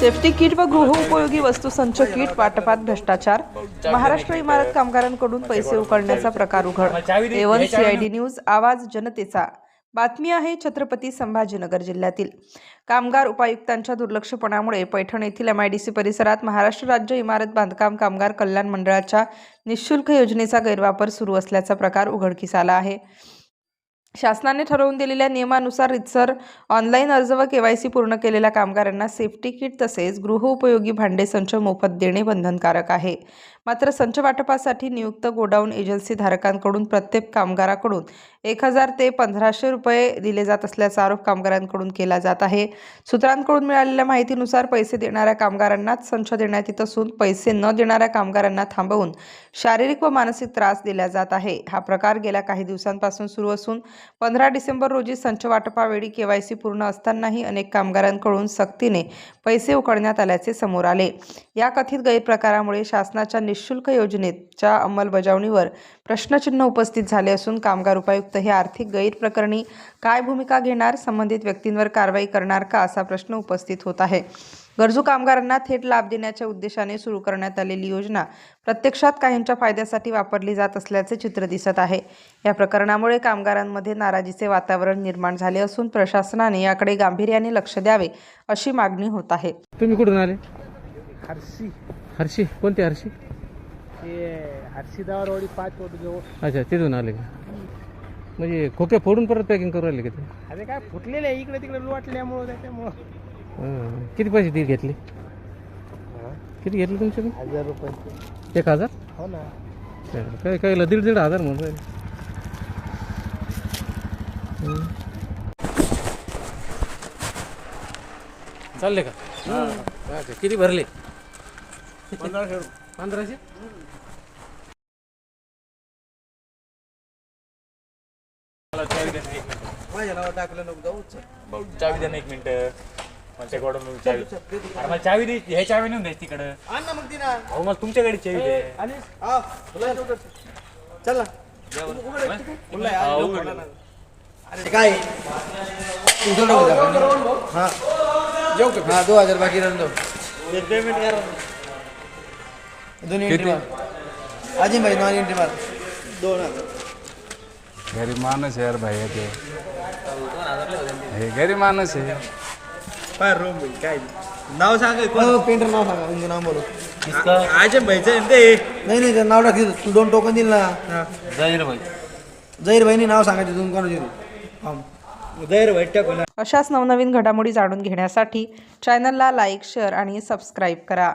Safety kit व गृहोपयोगी वस्तू संच किट वाटपात भ्रष्टाचार महाराष्ट्र इमारत कामगारांकडून पैसे उकळण्याचा प्रकार उघड. एवन सीआयडी न्यूज आवाज जनतेचा. बातमी आहे छत्रपती संभाजीनगर जिल्ह्यातील. कामगार उपायुक्तांच्या दुर्लक्षपणामुळे पैठण येथील एम आय डी सी परिसरात महाराष्ट्र राज्य इमारत बांधकाम कामगार कल्याण मंडळाच्या निशुल्क योजनेचा गैरवापर सुरू असल्याचा प्रकार उघडकीस आला आहे. शासनाने ठरवून दिलेल्या नियमानुसार रितसर ऑनलाईन अर्ज व केवायसी पूर्ण केलेल्या कामगारांना सेफ्टी किट तसेच गृहउपयोगी भांडे संच मोफत देणे बंधनकारक आहे. मात्र संच वाटपासाठी नियुक्त गोडाऊन एजन्सी धारकांकडून प्रत्येक कामगाराकडून एक हजार ते पंधराशे रुपये दिले जात असल्याचा आरोप कामगारांकडून केला जात आहे. सूत्रांकडून मिळालेल्या माहितीनुसार पैसे देणाऱ्या कामगारांनाच संच देण्यात येत असून पैसे न देणाऱ्या कामगारांना थांबवून शारीरिक व मानसिक त्रास दिला जात आहे. हा प्रकार गेल्या काही दिवसांपासून सुरू असून पंधरा डिसेंबर रोजी संच वाटपावेळी केवायसी पूर्ण असतानाही अनेक कामगारांकडून सक्तीने पैसे उकळण्यात आल्याचे समोर आले. या कथित गैरप्रकारामुळे शासनाच्या निशुल्क योजनेच्या अंमलबजावणीवर प्रश्नचिन्ह उपस्थित झाले असून कामगार उपायुक्त हे आर्थिक गैरप्रकरणी काय भूमिका घेणार संबंधित व्यक्तींवर कारवाई करणार का असा प्रश्न उपस्थित होत आहे. गरजू कामगारांना थेट लाभ देण्याच्या उद्देशाने सुरू करण्यात आलेली योजना प्रत्यक्षात काहींच्या फायद्यासाठी वापरली जात असल्याचे चित्र दिसत आहे. या प्रकरणामुळे कामगारांमध्ये नाराजीचे वातावरण निर्माण झाले असून प्रशासनाने याकडे गांभीर्याने लक्ष द्यावे अशी मागणी होत आहे. तुम्ही कुठून आले? हरशी हर्षी? कोणती हर्षी? दावरवाडी पाच जवळ. अच्छा तिथून आले का? म्हणजे खोके फोडून परत पॅकिंग करू राहिले का ते? अरे काय फुटलेले आहे इकडे तिकडे लोटल्यामुळं त्याच्यामुळं. हां. किती पैसे ती घेतले? किती घेतले तुमच्याकडून हजार रुपये. एक हजार? हो ना. काय काय दीड दीड हजार म्हणून राहिले. हम्म. चालले का? किती भरले? पंधराशे चावी द्या ना एक मिनिट. चावी. अरे मला चावी दे हे चावी नेऊन द्यायची तिकडं. भाऊ मला तुमच्या गाडी चावी दे. हा, उघडलं. काय? हा. हा. दो हजार बाकी राहून दो. दोन एंट्री मार. अजिम भाई नॉन एंट्री मार. दोन हजार. गरीब माणूस आहे यार भाई ते. हे गरीब माणूस आहे. काय रूम काय? नाव सांग पेंटर नाव सांगा तुमचं नाव बोलो. आजम भाईचं ते नाही नाही त्याचं नाव टाक तू दोन टोकन दिल ना. जाहीर भाई. जहीर भाईनी नाव सांगायचं तुम्ही कोणाचे जहीर भाई टाकून अशाच नवनवीन घडामोडी जाणून घेण्यासाठी चॅनलला लाईक शेअर आणि सबस्क्राईब करा.